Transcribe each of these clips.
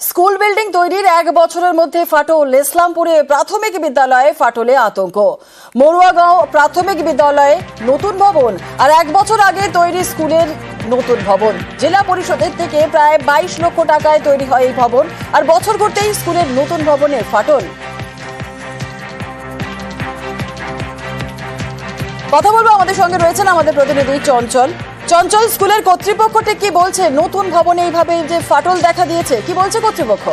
School building তৈরির এক বছরের মধ্যে ফাটল। ইসলামপুরে প্রাথমিক বিদ্যালয়ে ফাটলে আতঙ্ক। মরুয়াগাঁও প্রাথমিক বিদ্যালয়ে নতুন ভবন আর এক বছর আগে তৈরি স্কুলের নতুন ভবন। জেলা পরিষদের থেকে প্রায় বাইশ লক্ষ টাকায় তৈরি হয় এই ভবন আর বছর ঘুরতেই স্কুলের নতুন ভবনে ফাটল। কথা বলব আমাদের সঙ্গে রয়েছেন আমাদের প্রতিনিধি চঞ্চল। চঞ্চল স্কুলের কর্তৃপক্ষটি কি বলছে? নতুন ভবনে এইভাবে যে ফাটল দেখা দিয়েছে, কি বলছে কর্তৃপক্ষ?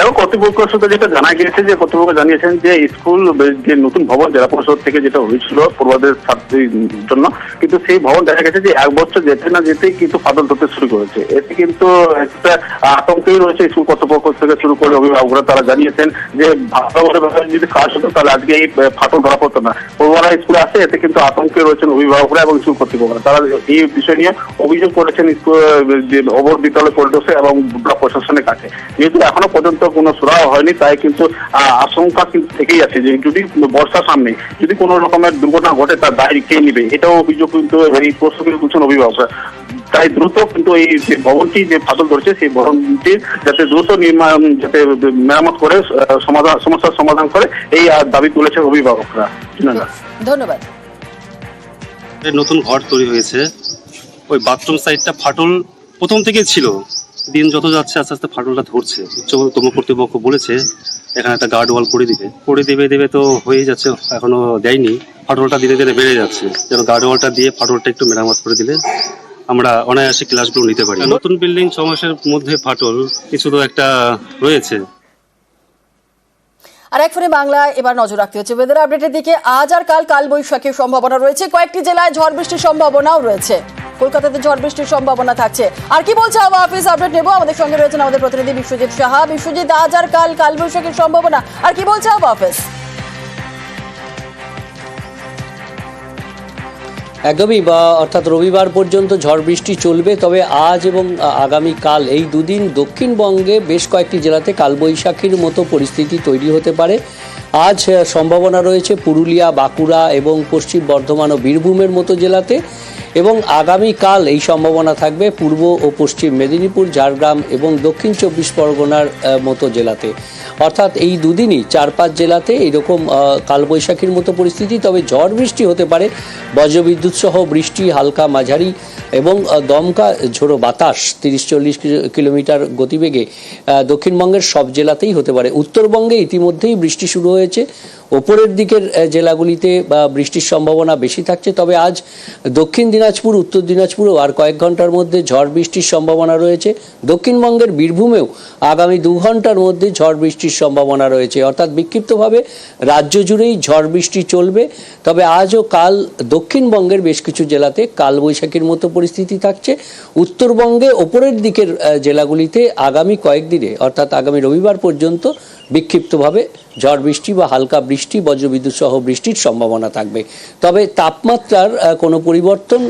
এবং কর্তৃপক্ষ সূত্রে যেটা জানা গিয়েছে যে কর্তৃপক্ষ জানিয়েছেন যে স্কুল যে নতুন ভবন জেলা পরিষদ থেকে যেটা হয়েছিল পূর্বাদের ছাত্রীর জন্য, কিন্তু সেই ভবন দেখা গেছে যে এক বছর যেতে না যেতেই কিন্তু ফাটল ধরতে শুরু করেছে। এতে কিন্তু একটা আতঙ্কই রয়েছে স্কুল কর্তৃপক্ষ থেকে শুরু করে অভিভাবকরা, তারা জানিয়েছেন যে ভালোভাবে ভাবে যদি কাজ হতো তাহলে আজকে এই ফাটল ধরা পড়তো না। পূর্বরা স্কুলে আসে, এতে কিন্তু আতঙ্কে রয়েছেন অভিভাবকরা এবং স্কুল কর্তৃপক্ষরা। তারা এই বিষয় নিয়ে অভিযোগ করেছেন স্কুল, যে অবর বিদ্যালয় পরিদর্শক এবং প্রশাসনের কাছে। যেহেতু এখনও পর্যন্ত কোনো সুরাহ হয়নি তাই কিন্তু আশঙ্কা কিন্তু থেকেই আছে যে যদি বর্ষার সামনে যদি কোনো রকমের দুর্ঘটনা ঘটে তার দায় কে নিবে? এটাও অভিযোগ কিন্তু এই প্রশ্ন তুলছেন অভিভাবকরা তাই দ্রুত কিন্তু এই যে ভবনটি যে ফাটল ধরেছে সেই ভবনটি যাতে দ্রুত নির্মাণ যাতে মেরামত করে সমাধান সমস্যার সমাধান করে এই দাবি তুলেছে অভিভাবকরা। ধন্যবাদ। ধন্যবাদ। নতুন ঘর তৈরি হয়েছে। ওই বাথরুম সাইডটা ফাটল প্রথম থেকে ছিল। দিন যত যাচ্ছে, আস্তে আস্তে ফাটলটা ধরছে। উচ্চতম কর্তৃপক্ষ বলেছে, এখানে একটা গার্ড ওয়াল করে দিবে। করে দেবে দেবে তো হয়ে যাচ্ছে, এখনও দেয়নি। ফাটলটা ধীরে ধীরে বেড়ে যাচ্ছে। যেন গার্ড ওয়ালটা দিয়ে ফাটলটা একটু মেরামত করে দিলে আমরা অনায়াসে ক্লাসগুলো নিতে পারি। নতুন বিল্ডিং ছ মাসের মধ্যে ফাটল, কিছু তো একটা রয়েছে। আর এক ফোনে বাংলা এবার নজর রাখতে হচ্ছে ওয়েদার আপডেটের দিকে। আজ আর কাল কাল বৈশাখীর সম্ভাবনা রয়েছে। কয়েকটি জেলায় ঝড় বৃষ্টির সম্ভাবনাও রয়েছে। কলকাতাতে ঝড় বৃষ্টির সম্ভাবনা থাকছে। আর কি বলছে আবহাওয়া অফিস? আপডেট নেব। আমাদের সঙ্গে রয়েছেন আমাদের প্রতিনিধি বিশ্বজিৎ সাহা। বিশ্বজিৎ, আজ আর কাল কাল বৈশাখীর সম্ভাবনা। আর কি বলছে আবহাওয়া অফিস? একদমই, বা অর্থাৎ রবিবার পর্যন্ত ঝড় বৃষ্টি চলবে, তবে আজ এবং আগামীকাল এই দুদিন দক্ষিণবঙ্গে বেশ কয়েকটি জেলাতে কালবৈশাখীর মতো পরিস্থিতি তৈরি হতে পারে। আজ সম্ভাবনা রয়েছে পুরুলিয়া, বাঁকুড়া এবং পশ্চিম বর্ধমান ও বীরভূমের মতো জেলাতে। এবং আগামীকাল এই সম্ভাবনা থাকবে পূর্ব ও পশ্চিম মেদিনীপুর, ঝাড়গ্রাম এবং দক্ষিণ চব্বিশ পরগনার মতো জেলাতে। অর্থাৎ এই দুদিনই চার পাঁচ জেলাতে এরকম কালবৈশাখীর মতো পরিস্থিতি, তবে ঝড় বৃষ্টি হতে পারে। বজ্রবিদ্যুৎ সহ বৃষ্টি, হালকা মাঝারি এবং দমকা ঝোড়ো বাতাস তিরিশ চল্লিশ কিলোমিটার গতিবেগে দক্ষিণবঙ্গের সব জেলাতেই হতে পারে। উত্তরবঙ্গে ইতিমধ্যেই বৃষ্টি শুরু হয়েছে। ওপরের দিকের জেলাগুলিতে বা বৃষ্টির সম্ভাবনা বেশি থাকছে। তবে আজ দক্ষিণ দিনাজপুর, উত্তর দিনাজপুরেও আর কয়েক ঘণ্টার মধ্যে ঝড় বৃষ্টির সম্ভাবনা রয়েছে। দক্ষিণবঙ্গের বীরভূমেও আগামী দু ঘণ্টার মধ্যে ঝড় বৃষ্টির সম্ভাবনা রয়েছে। অর্থাৎ বিক্ষিপ্তভাবে রাজ্য জুড়েই ঝড় বৃষ্টি চলবে। তবে আজ ও কাল দক্ষিণবঙ্গের বেশ কিছু জেলাতে কালবৈশাখীর মতো পরিস্থিতি থাকছে। উত্তরবঙ্গে ওপরের দিকের জেলাগুলিতে আগামী কয়েকদিনে, অর্থাৎ আগামী রবিবার পর্যন্ত বিক্ষিপ্তভাবে ঝড় বৃষ্টি বা হালকা বৃষ্টি বজ্রবিদ্যুৎ সহ বৃষ্টির সম্ভাবনা থাকবে। তবে তাপমাত্রার কোনো পরিবর্তন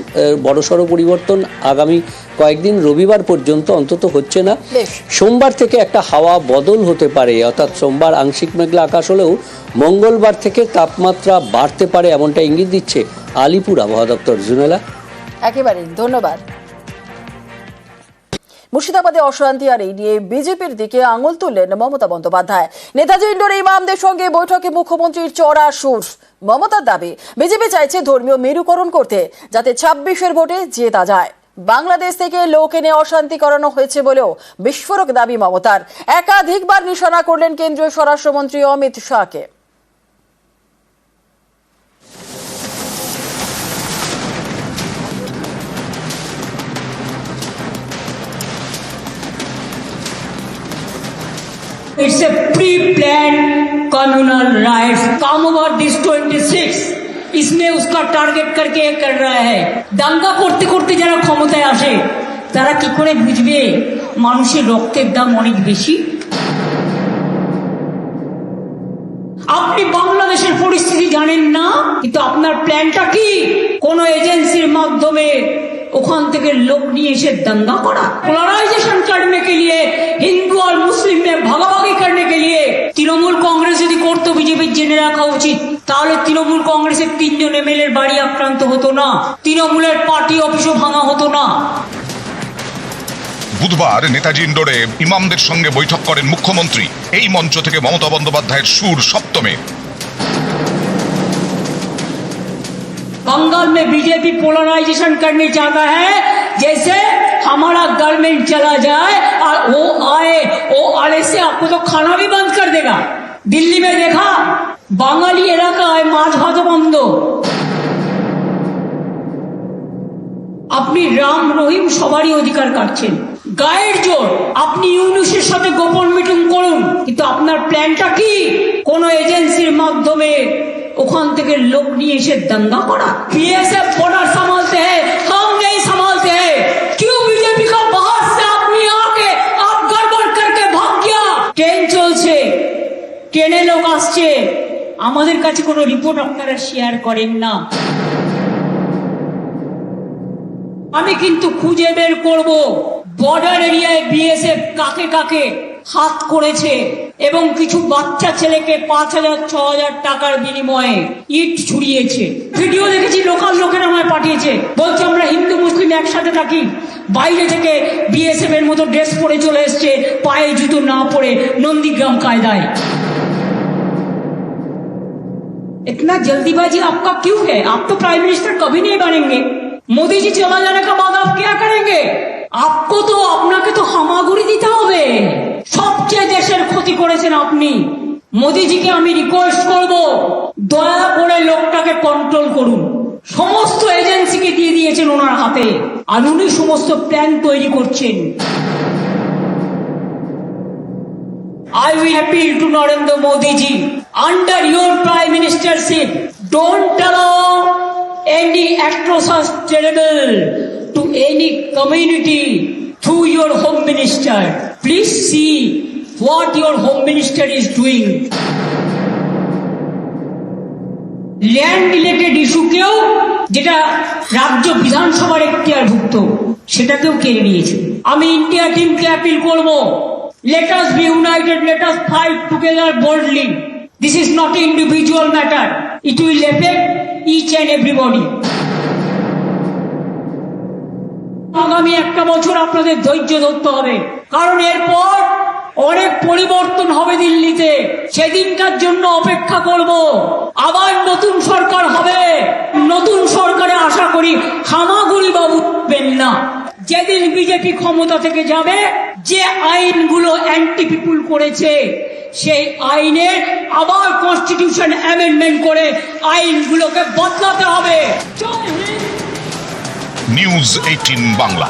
বড়সড় পরিবর্তন আগামী কয়েকদিন রবিবার পর্যন্ত অন্তত হচ্ছে না। সোমবার থেকে একটা হাওয়া বদল হতে পারে অর্থাৎ সোমবার আংশিক মেঘলা আকাশ হলেও মঙ্গলবার থেকে তাপমাত্রা বাড়তে পারে এমনটা ইঙ্গিত দিচ্ছে আলিপুর আবহাওয়া দপ্তর। জুনেলা। একেবারে ধন্যবাদ। মুর্শিদাবাদে অশান্তি আর এই নিয়ে বিজেপির দিকে আঙুল তুললেন মমতা বন্দ্যোপাধ্যায়। নেতাজি ইন্ডোর ইমামদের সঙ্গে বৈঠকে মুখ্যমন্ত্রীর চড়া সুর। মমতার দাবি, বিজেপি চাইছে ধর্মীয় মেরুকরণ করতে, যাতে ছাব্বিশের ভোটে জেতা যায়। বাংলাদেশ থেকে লোক এনে অশান্তি করানো হয়েছে বলেও বিস্ফোরক দাবি মমতার। একাধিকবার নিশানা করলেন কেন্দ্রীয় স্বরাষ্ট্রমন্ত্রী অমিত শাহকে। It's a pre-planned communal riots. Come over this 26. इसमें उसका টার্গেট करके ये कर रहा है দাঙ্গা করতে করতে যারা ক্ষমতায় আসে তারা কি করে বুঝবে মানুষের রক্তের দাম অনেক বেশি আপনি বাংলাদেশের পরিস্থিতি জানেন না কিন্তু আপনার প্ল্যানটা কি কোন এজেন্সির মাধ্যমে ওখান থেকে লোক নিয়ে এসে দঙ্গা করা। পোলারাইজেশন করতে কে লিয়ে হিন্দু আর মুসলিম মে ভাগাভাগি করতে কে লিয়ে তৃণমূল কংগ্রেস যদি করতো বিজেপির জেনে রাখা উচিত, তাহলে তৃণমূল কংগ্রেসের তিনজন এমএলএর বাড়ি আক্রান্ত হতো না, তৃণমূলের পার্টি অফিসও ভাঙা হতো না। বুধবার নেতাজি ইন্ডোরে ইমামদের সঙ্গে বৈঠক করেন মুখ্যমন্ত্রী। এই মঞ্চ থেকে মমতা বন্দ্যোপাধ্যায়ের সুর সপ্তমে। बंगाल में बीजेपी पोलराइजेशन करने चाहता है जैसे हमारा गवर्नमेंट चला जाए और वो आए वो आने से आपको तो खाना भी बंद कर देगा दिल्ली में देखा বাঙালি এলাকায় মাছ ভাত বন্ধ আপনি রাম রহিম সবারই অধিকার কাটছেন গায়ের জোর আপনি ইউনুসের সাথে গোপন মিটিং করুন কিন্তু আপনার প্ল্যানটা কি কোন এজেন্সির মাধ্যমে ওখান থেকে লোক নিয়ে এসে दंगा করা बीएसएफ बॉर्डर संभालते हैं हम नहीं संभालते हैं क्यों बीजेपी का बाहर से आदमी आके आप गड़बड़ करके भाग गया ট্রেন চলছে ট্রেনে লোক আসছে আমাদের কাছে কোনো রিপোর্ট আপনারা শেয়ার করেন না আমি কিন্তু খুঁজে বের করব বর্ডার এরিয়ায় বিএসএফ কাকে কাকে হাত করেছে এবং কিছু বাচ্চা ছেলেকে পাঁচ হাজার ছ হাজার টাকার বিনিময়ে ইট ছুড়িয়েছে ভিডিও দেখেছি লোকাল লোকেরা আমায় পাঠিয়েছে বলছে আমরা হিন্দু মুসলিম একসাথে থাকি বাইরে থেকে বিএসএফ এর মতো ড্রেস পরে চলে এসছে পায়ে জুতো না পরে নন্দীগ্রাম কায়দায় इतना जल्दीबाजी आपका क्यों है आप तो प्राइम मिनिस्टर कभी नहीं बनेंगे मोदी जी चला जाने का बाद आप क्या करेंगे आपको तो আপনাকে তো হামাগুড়ি দিতে হবে সবচেয়ে দেশের ক্ষতি করেছেন আপনি। মোদিজিকে আমি রিকোয়েস্ট করব, দয়া করে লোকটাকে কন্ট্রোল করুন। সমস্ত এজেন্সিকে দিয়ে দিয়েছেন ওনার হাতে, আর উনি সমস্ত প্ল্যান তৈরি করছেন। I we appeal to Narendra Modiji under your prime ministership don't any atrocious to any community through your home minister. Please see what your home minister is doing. Land related ইস্যুকেও যেটা রাজ্য বিধানসভার এখতিয়ারভুক্ত সেটাকেও কেড়ে নিয়েছে। আমি India টিমকে appeal করব। Let us be united let us fight together boldly this is not individual matter it will affect each and everybody আগামী একটা বছর আপনাদের ধৈর্য ধরতে হবে। কারণ এরপর অনেক পরিবর্তন হবে দিল্লিতে। সেদিনটার জন্য অপেক্ষা করব। আবার নতুন সরকার হবে। নতুন সরকারে আশা করি হামাগুড়ি বাবু না। যেদিন বিজেপি ক্ষমতা থেকে যাবে, যে আইনগুলো অ্যান্টি পিপুল করেছে, সেই আইনে আবার কনস্টিটিউশন অ্যামেন্ডমেন্ট করে আইনগুলোকে বদলাতে হবে। নিউজ এইটিন বাংলা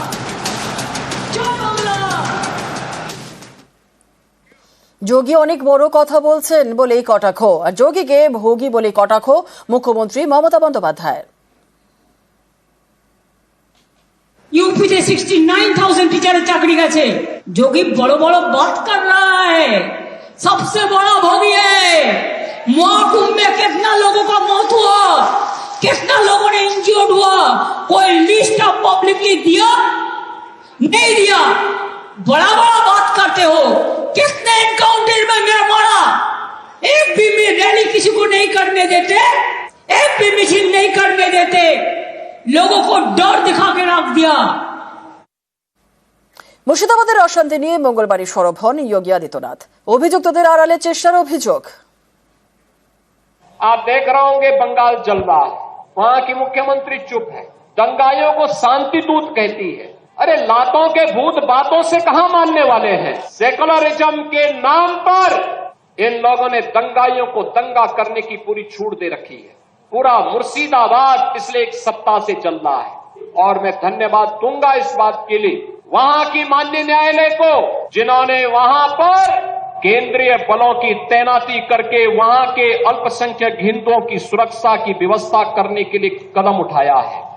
যোগী অনেক বড় কথা বলছেন বলেই কটাক্ষ আর যোগীকে ভোগী বলে কটাক্ষ মুখ্যমন্ত্রী মমতা বন্দ্যোপাধ্যায়ের। ইউপিতে সিক্সটি নাইন থাউজেন্ড টিচারের চাকরি গেছে। যোগী বড় বড় বাত কর সবসে বড় ভোগী মহাকুম্ভে কেতনা লোক কা মত কেতনা हुआ कोई लिस्ट आप पब्लिकली दिया नहीं दिया बड़ा बड़ा बात करते हो किसने एनकाउंटर में मेरा मारा एक भी में रैली किसी को नहीं करने देते एक भी मिशन नहीं करने देते लोगों को डर दिखा के रख दिया মুর্শিদাবাদের অশান্তি নিয়ে মঙ্গলবারই সরব হন যোগী আদিত্যনাথ অভিযুক্তদের আড়ালে চেষ্টার অভিযোগ আপ দেখ रहे होंगे बंगाल वहाँ की मुख्यमंत्री चुप है। दंगाइयों को शांति दूत कहती है। अरे, लातों के भूत बातों से कहा मानने वाले हैं? सेकुलरिज्म के नाम पर इन लोगों ने दंगाइयों को दंगा करने की पूरी छूट दे रखी है। पूरा मुर्शिदाबाद पिछले एक सप्ताह से चल रहा है। और मैं धन्यवाद दूँगा इस बात के लिए। वहाँ की मान्य न्यायालय को, जिन्होंने वहाँ पर केंद्रीय बलों की तैनाती करके वहां के अल्पसंख्यक हिंदुओं की सुरक्षा की व्यवस्था करने के लिए कदम उठाया है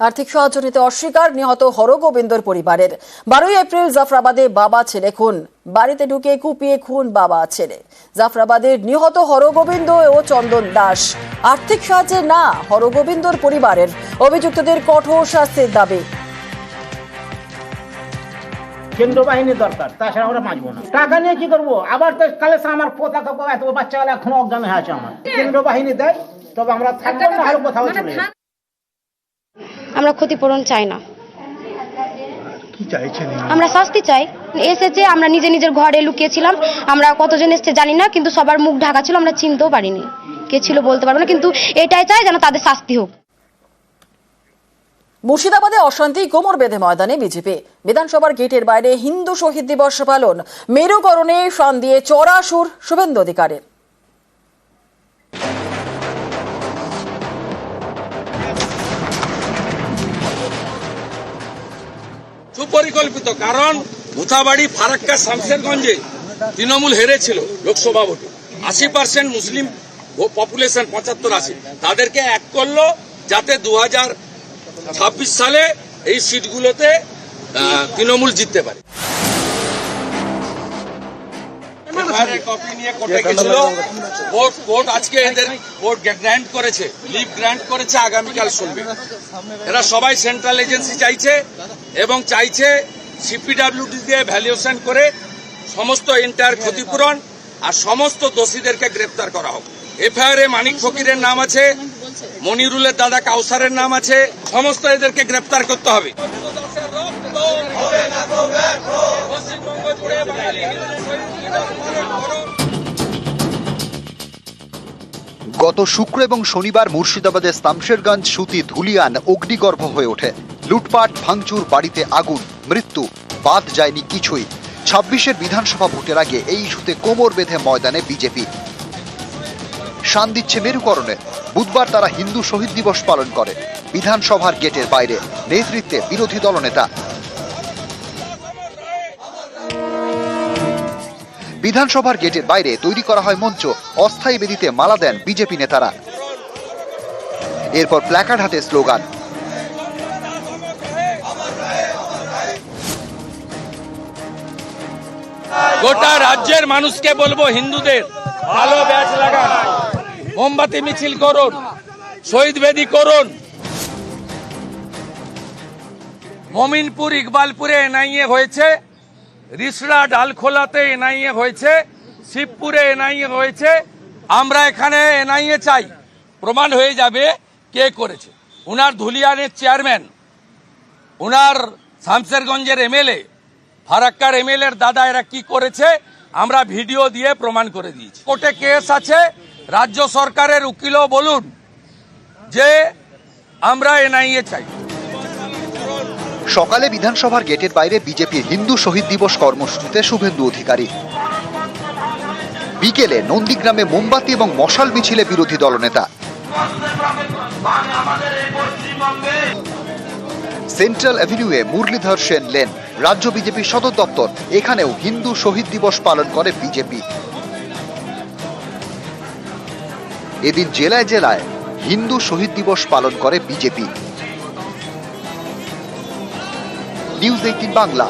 আর্থিক সাহায্য নিতে অস্বীকার নিহত হরগোবিন্দর পরিবারের বারোই এপ্রিল জাফরাবাদে বাবা ছেলে খুন বাড়িতে ঢুকে কুপিয়ে খুন বাবা ছেলে জাফরাবাদের নিহত হরগোবিন্দ ও চন্দন দাস আর্থিক সাহায্যে না হরগোবিন্দর পরিবারের অভিযুক্তদের কঠোর শাস্তির দাবি কেন্দ্র বাহিনী দরকার তাছাড়া আমরা বাঁচবো না। টাকা নিয়ে কি করব? আবার তো কালে আমার পোতাকে এত বাচ্চাগুলো এখন অজ্ঞান হয়ে আছে আমার। কেন্দ্র বাহিনী দেয় তবে আমরা থাকব না হলে কোথাও চলে আমরা ক্ষতিপূরণ চাই না। কি চাইছেন এই আমরা শাস্তি চাই। এসেছে আমরা নিজে নিজের ঘরে লুকিয়েছিলাম। আমরা কতজন এসেছে জানি না কিন্তু সবার মুখ ঢাকা ছিল আমরা চিনতেও পারিনি। কে ছিল বলতে পারব না কিন্তু এটাই চাই যেন তাদের শাস্তি হোক। মুর্শিদাবাদে অশান্তি, কোমর বেঁধে ময়দানে বিজেপি। বিধানসভার গেটের বাইরে হিন্দু শহীদ দিবস পালন। মেরুকরণে শান দিয়ে চড়া সুর শুভেন্দু অধিকারের সুপরিকল্পিত কারণ, মুথাবাড়ি, ফারাক্কা, শামশেরগঞ্জে তৃণমূল হেরেছিল লোকসভা ভোটে। আশি পার্সেন্ট মুসলিম পপুলেশন পঁচাত্তর আছে তাদেরকে এক করল যাতে দু হাজার ছাব্বিশ সালে এই সিটগুলোতে তৃণমূল জিততে পারে। করেছে। করেছে, আগামীকাল এরা সবাই সেন্ট্রাল এজেন্সি চাইছে এবং চাইছে দিয়ে করে সমস্ত এন্টায়ার ক্ষতিপূরণ আর সমস্ত দোষীদেরকে গ্রেপ্তার করা হোক। এফআইআর এ মানিক ফকিরের নাম আছে। মনিরুলের দাদা কাউসারের নাম আছে, সমস্ত এদেরকে গ্রেপ্তার করতে হবে। গত শুক্র এবং শনিবার মুর্শিদাবাদের শামশেরগঞ্জ সুতি ধুলিয়ান অগ্নিগর্ভ হয়ে ওঠে। লুটপাট, ভাঙচুর, বাড়িতে আগুন, মৃত্যু, বাদ যায়নি কিছুই। ছাব্বিশের বিধানসভা ভোটের আগে এই ইস্যুতে কোমর বেঁধে ময়দানে বিজেপি। শান দিচ্ছে মেরুকরণে। বুধবার তারা হিন্দু শহীদ দিবস পালন করে। বিধানসভার গেটের বাইরে নেতৃত্বে বিরোধী দলনেতা। বিধানসভার গেটের বাইরে তৈরি করা হয় মঞ্চ। অস্থায়ী বেদিতে মালা দেন বিজেপি নেতারা। এরপর প্ল্যাকার্ড হাতে স্লোগান। গোটা রাজ্যের মানুষকে বলব হিন্দুদের, ভালো ব্যাচ লাগান। মোমবাতি মিছিল করুন, শহীদ বেদি করুন। মমিনপুর ইকবালপুরে এনআইএ হয়েছে, রিসড়া ডালখোলাতে এনআইএ হয়েছে, শিবপুরে এনআইএ হয়েছে। আমরা এখানে এনআইএ চাই, প্রমাণ হয়ে যাবে কে করেছে। উনার ধুলিয়ানের চেয়ারম্যান, উনার শামসেরগঞ্জের এমএলএ, ফারাক্কার এমএলএর দাদা এরা কি করেছে, আমরা ভিডিও দিয়ে প্রমাণ করে দিয়েছি। কোর্টে কেস আছে রাজ্য সরকারের উকিলও বলুন যে আমরা এনআইএ চাই। সকালে বিধানসভার গেটের বাইরে বিজেপির হিন্দু শহীদ দিবস কর্মসূচিতে শুভেন্দু অধিকারী। বিকেলে নন্দীগ্রামে মোমবাতি এবং মশাল মিছিলে বিরোধী দলনেতা। সেন্ট্রাল অ্যাভিনিউয়ে মুরলীধর সেন লেন, রাজ্য বিজেপির সদর দপ্তর, এখানেও হিন্দু শহীদ দিবস পালন করে বিজেপি। এদিন জেলায় জেলায় হিন্দু শহীদ দিবস পালন করে বিজেপি। News eighteen Bangla.